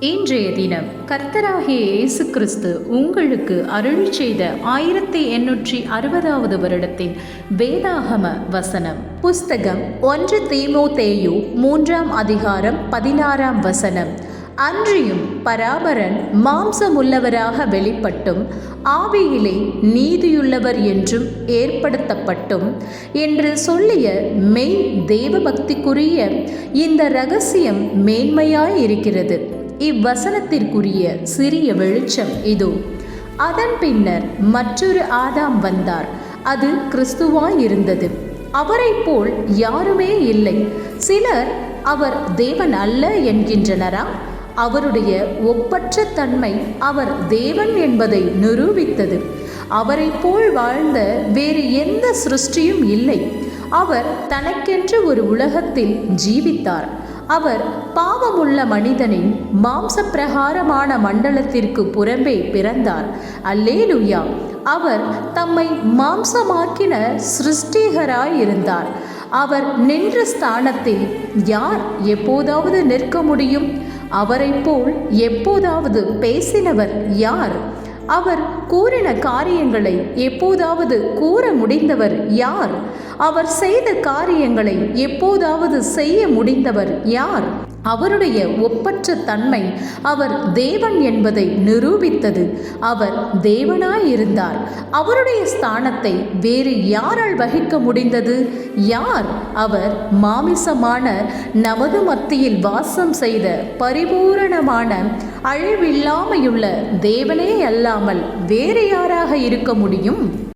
இன்றைய தினம் கர்த்தராகிய இயேசு கிறிஸ்து உங்களுக்கு அருள் செய்த ஆயிரத்தி எண்ணூற்றி அறுபதாவது வருடத்தின் வேதாகம வசனம். புஸ்தகம் ஒன்று தீமோத்தேயு மூன்றாம் அதிகாரம் பதினாறாம் வசனம். அன்றியும் பராபரன் மாம்சமுள்ளவராக வெளிப்பட்டும் ஆவியிலே நீதியுள்ளவர் என்றும் ஏற்படுத்தப்பட்டும் என்று சொல்லிய மெய் தேவபக்திக்குரிய இந்த ரகசியம் மேன்மையாய் இருக்கிறது இவ்வசனத்திற்குரிய சிறிய வெளிச்சம் இதோ. அதன் பின்னர் மற்றொரு ஆதாம் வந்தார். அது கிறிஸ்துவாய் இருந்தது அவரைப் போல் யாருமே இல்லை. சிலர் அவர் தேவன் அல்ல என்கின்றனரா? அவருடைய ஒப்பற்ற தன்மை அவர் தேவன் என்பதை நிரூபித்தது. அவரைப் போல் வாழ்ந்த வேறு எந்த சிருஷ்டியும் இல்லை. அவர் தனக்கென்று ஒரு உலகத்தில் ஜீவித்தார். அவர் பாவமுள்ள மனிதனின் மாம்ச பிரகாரமான மண்டலத்திற்கு புறம்பே பிறந்தார். அல்லேலுயா! அவர் தம்மை மாம்சமாக்கின சிருஷ்டிகராயிருந்தார். அவர் நின்ற ஸ்தானத்தில் யார் எப்போதாவது நிற்க முடியும்? அவரைப் போல் எப்போதாவது பேசினவர் யார்? அவர் கூறின காரியங்களை எப்போதாவது கூற முடிந்தவர் யார்? அவர் செய்த காரியங்களை எப்போதாவது செய்ய முடிந்தவர் யார்? அவருடைய ஒப்பற்ற தன்மை அவர் தேவன் என்பதை நிரூபித்தது. அவர் தேவனாயிருந்தார். அவருடைய ஸ்தானத்தை வேறு யாரால் வகிக்க முடிந்தது? யார்? அவர் மாமிசமான நமது மத்தியில் வாசம் செய்த பரிபூரணமான அழிவில்லாமையுள்ள தேவனே அல்லாமல் வேறு யாராக இருக்க முடியும்?